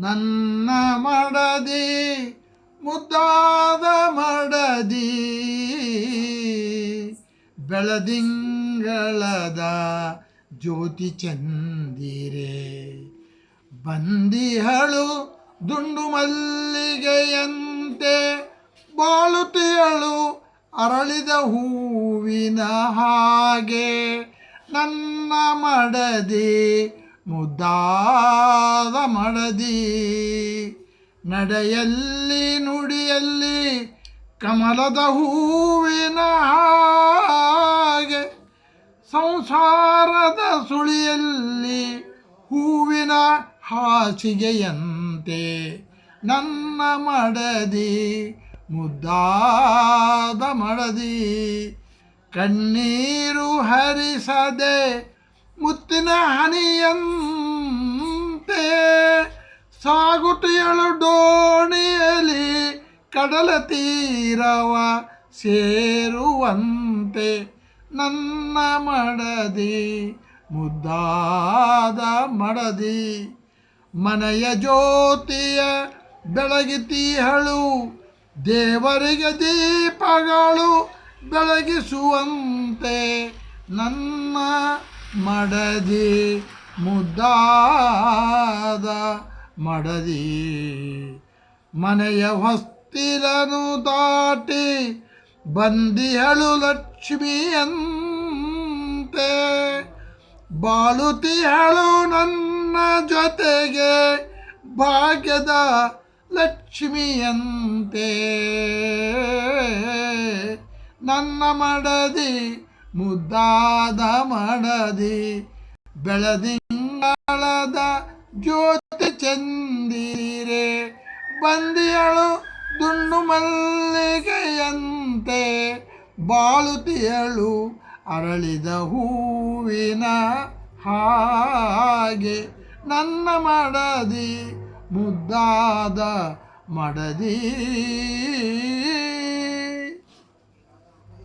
ನನ್ನ ಮಡದಿ, ಮುದ್ದಾದ ಮಡದಿ, ಬೆಳದಿಂಗಳದ ಜ್ಯೋತಿ ಚಂದಿರೆ. ಬಂದಿಹಳು ದುಂಡು ಮಲ್ಲಿಗೆಯಂತೆ ಬಾಳುತಿಯಳು ಅರಳಿದ ಹೂವಿನ ಹಾಗೆ. ನನ್ನ ಮಡದಿ ಮುದ್ದಾದ ಮಡದಿ. ನಡೆಯಲ್ಲಿ ನುಡಿಯಲ್ಲಿ ಕಮಲದ ಹೂವಿನ ಹಾಗೆ. ಸಂಸಾರದ ಸುಳಿಯಲ್ಲಿ ಹೂವಿನ ಹಾಸಿಗೆಯಂತೆ. ನನ್ನ ಮಡದಿ, ಮುದ್ದಾದ ಮಡದಿ. ಕಣ್ಣೀರು ಹರಿಸದೆ ಮುತ್ತಿನ ಹನಿಯಂತೆ ಸಾಗುಟಿಯಳು ಡೋಣಿಯಲಿ ಕಡಲ ತೀರವ ಸೇರುವಂತೆ ನನ್ನ ಮಡದಿ, ಮುದ್ದಾದ ಮಡದಿ. ಮನೆಯ ಜ್ಯೋತಿಯ ಬೆಳಗಿತೀಹಳು ದೇವರಿಗೆ ದೀಪಗಳು ಬೆಳಗಿಸುವಂತೆ ನನ್ನ ಮಡದಿ ಮುದ್ದಾದ ಮಡದಿ. ಮನೆಯ ಹೊಸ್ತಿಲನು ದಾಟಿ ಬಂದಿಹಳು ಲಕ್ಷ್ಮಿಯಂತೆ. ಬಾಳುತಿಹಳು ನನ್ನ ಜೊತೆಗೆ ಭಾಗ್ಯದ ಲಕ್ಷ್ಮಿಯಂತೆ. ನನ್ನ ಮಡದಿ ಮುದ್ದಾದ ಮಡದಿ ಬೆಳದಿಂಗಳದ ಜ್ಯೋತಿ ಚಂದಿರೆ, ಬಂದಿಯಳು ದುಂಡು ಮಲ್ಲಿಗೆಯಂತೆ, ಬಾಳುತಿಯಳು ಅರಳಿದ ಹೂವಿನ ಹಾಗೆ. ನನ್ನ ಮಡದಿ ಮುದ್ದಾದ ಮಡದಿ